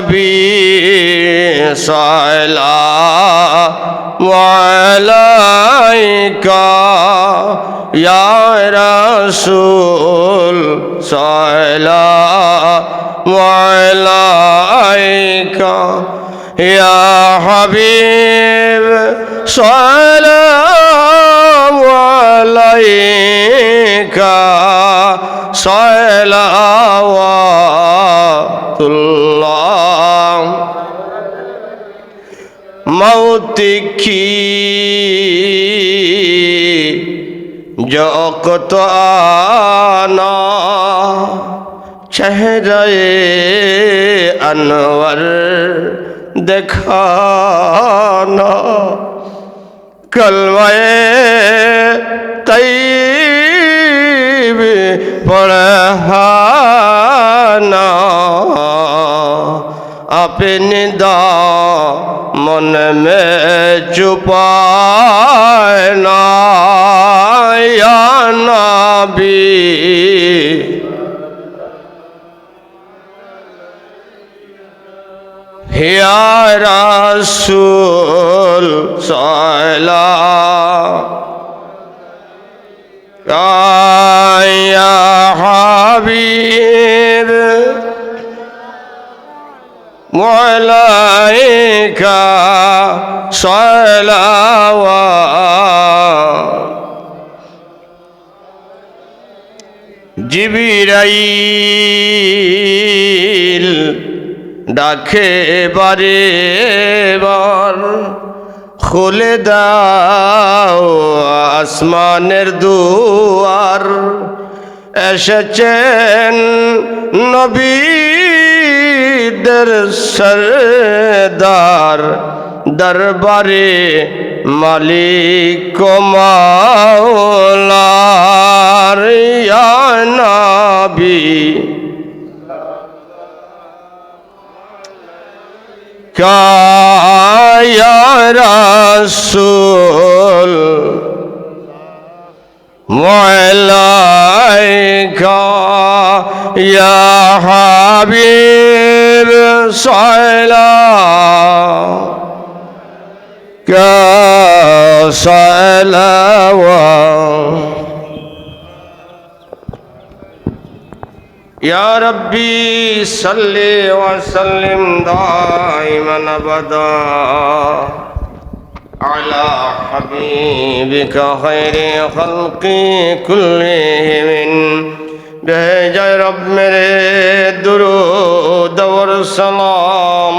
نبي صلى عليك يا رسول صلى عليك يا حبيب سلام عليك صلوات প্রতীক্ষী যকত আনা চেহরায় আনোয়ার দেখানা কলবায় তৈব পড়হানা আপনি দা अपने दामन में छुपाना या नबी या रसूल सला या हबीब عليك জিবিরাইল ডাকে বারে বর খুলে দাও আসমানের দুয়ার। এসেছেন নবী در সরদার দরবারে মালিক মাওলার ইয়া নবী। কায়া রাসূল মালাইকা ইয়া হাবিব। سائلا کیا سلا یا ربی صلی وسلم دائما ابدا على حبيبك خير خلقي كلهم بھیجے جائے رب میرے درود و سلام۔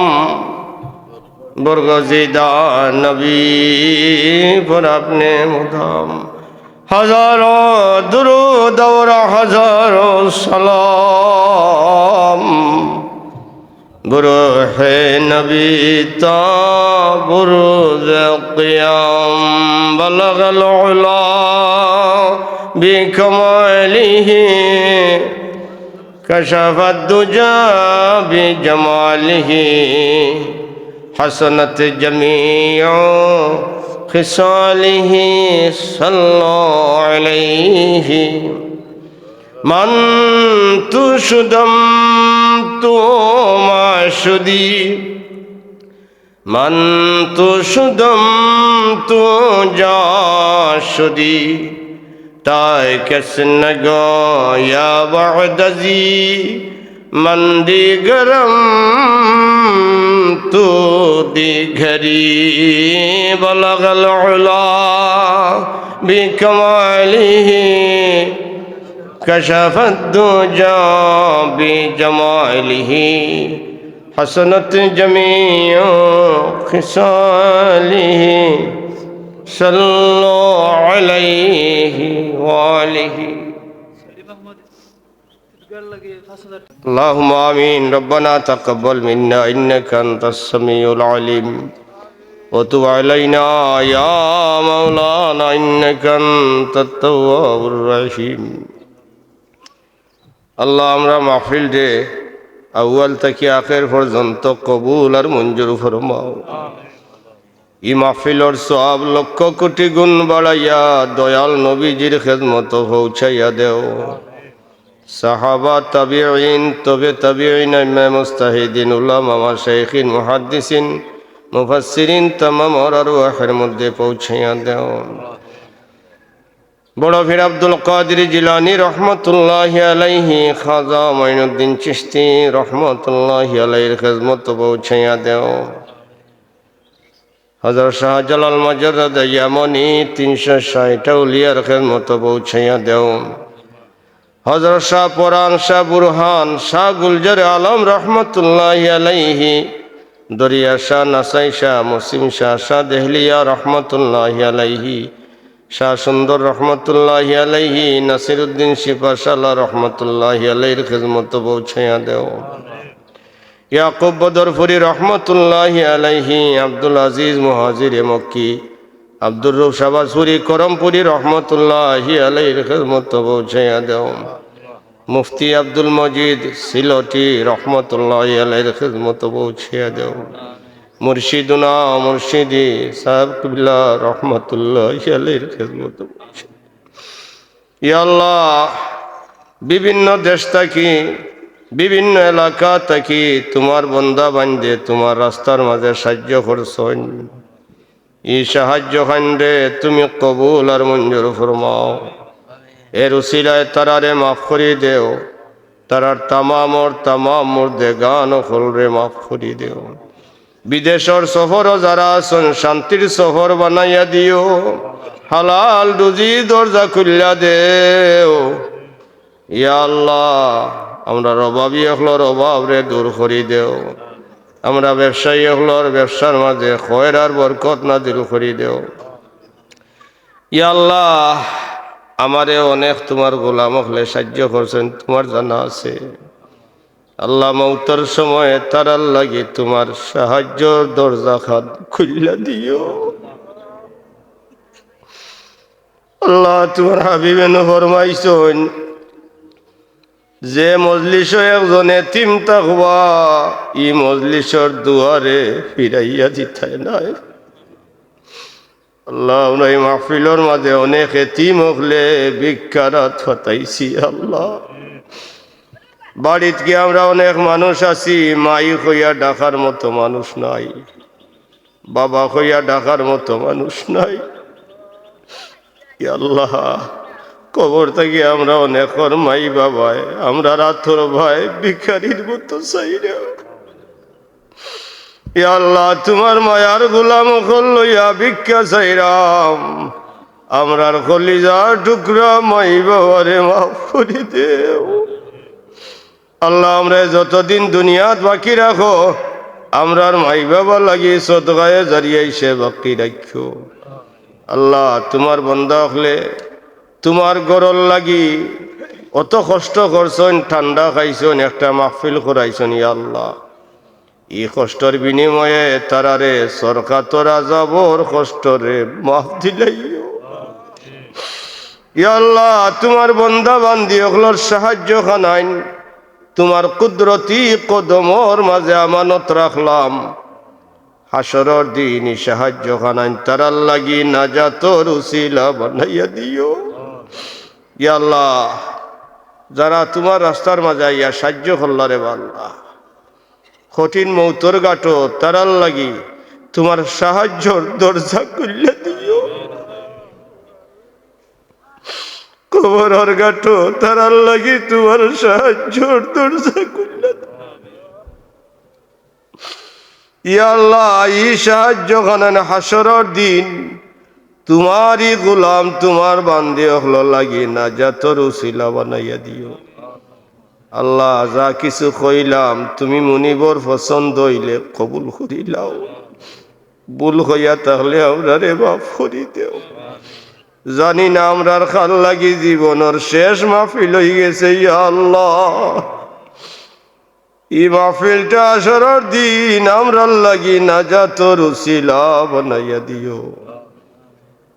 برگزیدہ نبی پر اپنے مدام ہزاروں درود اور ہزاروں سلام۔ بروح نبی تا برود قیام۔ بلغ العلا بکمالہم كشف الدجى بجماله حسنت جميع خصاله صلى عليه من تشدم تو معشدي من تشدم تو جاشدي تاي كسنگا يا بعدزي من دیگرم تو دیگری بلغ العلا بكماله كشف الدجى بجماله حسنت جميع خصاله صلوا عليه وآله اللهم آمين ربنا تقبل منا إنك أنت السميع العليم وتب علينا يا مولانا إنك أنت التواب الرحيم আল্লাহ আমরা মাহফিল ডে আউয়াল থেকে আখের পর্যন্ত কবুল আর মঞ্জুর ফরমাও ই মাহফিলর সব লক্ষ কোটি গুণ বাড়াইয়া দয়াল নবীজির খেদমত পৌঁছাইয়া দেও। সাহাবা তাবিঈন, তবে তাবিঈন, ইমাম মুস্তাহিদিন, উলামা, মাশাইখিন, মুহাদ্দিসিন, মুফাসসিরিন, তামাম আর আরওয়াহের মধ্যে পৌঁছাইয়া দেও। বড় ফির আব্দুল কাদের জিলানি রহমতুল্লাহ আলাইহি, খাজা মাইনুদ্দিন চিশতি রহমতুল্লাহ আলাইহির খেজমত পৌঁছাইয়া দেও। হজর শাহজালাল মজরদ ইয়ামনি তিনশো ষাট উলিয়ার খেজমত পৌঁছাইয়া দেও। হজর শাহ পরান শাহ বুরহান শাহ গুলজার আলম রহমতুল্লাহ আলাইহি, দরিয়া শাহ নাসাই শাহ মুসিম শাহ শাহ দেহলিয়া রহমতুল্লাহ আলাইহি, শাহ সুন্দর রহমতুল্লাহ আলাইহি, নাসিরুদ্দিন শিফাশাল্লাহ রহমতুল্লাহ আলাইহির খিদমত পৌঁছাইয়া দেও। ইয়াকুব বদরফুরি রহমতুল্লাহ আলাইহি, আব্দুল আজিজ মুহাজির মক্কি, আব্দুর রূপ শাবাসুরি করমপুরি রহমতুল্লাহ আলাইহির খিদমত পৌঁছাইয়া দেও। মুফতি আব্দুল মজিদ সিলটি রহমতুল্লাহ আলাইহির খিদমত পৌঁছাইয়া দেও। মুর্শিদুনা মুর্শিদি সাহেব কিবলা রহমতুল্লাহ আলাইহির খিদমত আল্লাহ, বিভিন্ন দেশ থাকি বিভিন্ন এলাকা থাকি তোমার বন্দা বান্ধে, তোমার রাস্তার মাঝে সাহায্য করছন ই সাহায্য খান্ডে তুমি কবুল আর মঞ্জুর ফরমাও। এর উসিলায় তারারে মাফ করি দেও। তারার তামামর তামাম মুর্দে গান হলরে মাফ করি দেও। বিদেশর সফরও যারা আছেন, শান্তির সফর বানাইয়া দিও। হালাল রুজি দরজা খুলিয়া দেও। ইয়া আল্লাহ আমরা অভাবী হলর অভাব রে দূর করি দেও। আমরা ব্যবসায়ী হলর ব্যবসার মাঝে খয়ের আর বরকত না দূর করি দেও। ইয়া আল্লাহ, আমারে অনেক তোমার গোলাম হলে সাহায্য করছেন, তোমার জানা আছে। আল্লাহ মৌতর সময় তারার লাগে তোমার সাহায্য দরজা খাত খুললা দিও। আল্লাহ তোমার হাবিবেন ফরমাইছন যে মজলিস একজনে তিম থাকবা ই মজলিসর দুয়ারে ফিরাইয়া দিতাই নাই। আল্লাহ এই মাহফিলর মাঝে অনেক এতিম হলে ভিক্ষারাত হতাইছি, আল্লাহ। বাড়িত গিয়ে আমরা অনেক মানুষ আছি, মাই হইয়া ডাকার মতো মানুষ নাই, বাবা হইয়া ডাকার মতো মানুষ নাই। আল্লাহ। কবর থেকে আমরা অনেক মাই বাবায়। আমরা রাথর ভাই ভিখারির মতো আল্লাহ, তোমার মায়ার গোলাম হল লইয়া ভিক্ষা চাইরাম আমরার কলিজার টুকরা মাই বাবারে মাফ করি দেও। আল্লাহ, আমরা যতদিন দুনিয়াত বাকি রাখো আমরার মাই বাবা লাগি সদগায়ে জারিয়াই সে বাকি রাখো আল্লাহ, তোমার বন্ধা হলে তোমার গরল লাগি অত কষ্ট করছন ঠান্ডা খাইছন, একটা মাহফিল করাইছন আল্লাহ। ই কষ্টর বিনিময়ে তারারে সরকার তোরা যাবর কষ্টরে মাফ দিলাইও ইয়া আল্লাহ, তোমার বন্ধা বান্ধি ওগুলোর সাহায্য খানাইন। তোমার কুদরতি কদমর মাঝে আমানত রাখলাম। হাসরর দিন সাহায্য খানাইন, তারার লাগি নাজাতর উসিলা বানাইয়া দিও। ইয়া আল্লাহ, যারা তোমার রাস্তার মাঝে ইয়া সাহায্য করলারে বাল্লা কঠিন মৌতর গাটো তারার লাগি তোমার সাহায্যর দরজা খুললে দিও। কবর গাটো তারার লাগি তোমার সাহায্যর দরজা খুললে ইয়াল্লাহ ই সাহায্য খানান হাসরর দিন তোমারই গোলাম, তোমার বান্দে হল লাগি না, যাতর উসিলা বানাইয়া দিও। আল্লাহ, যা কিছু কইলাম, তুমি মুনিবর পছন্দ হইলে কবুল করিলাও ভুল হইয়া তাহলে আমরারে মাফ করি দেও। জানি না আমরার খাল লাগি জীবনের শেষ মাহফিল হয়ে গেছে আল্লাহ। ই মাহফিলটা আসরার দিন আমরার লাগি নাজাত রুসিলা বানাইয়া দিও।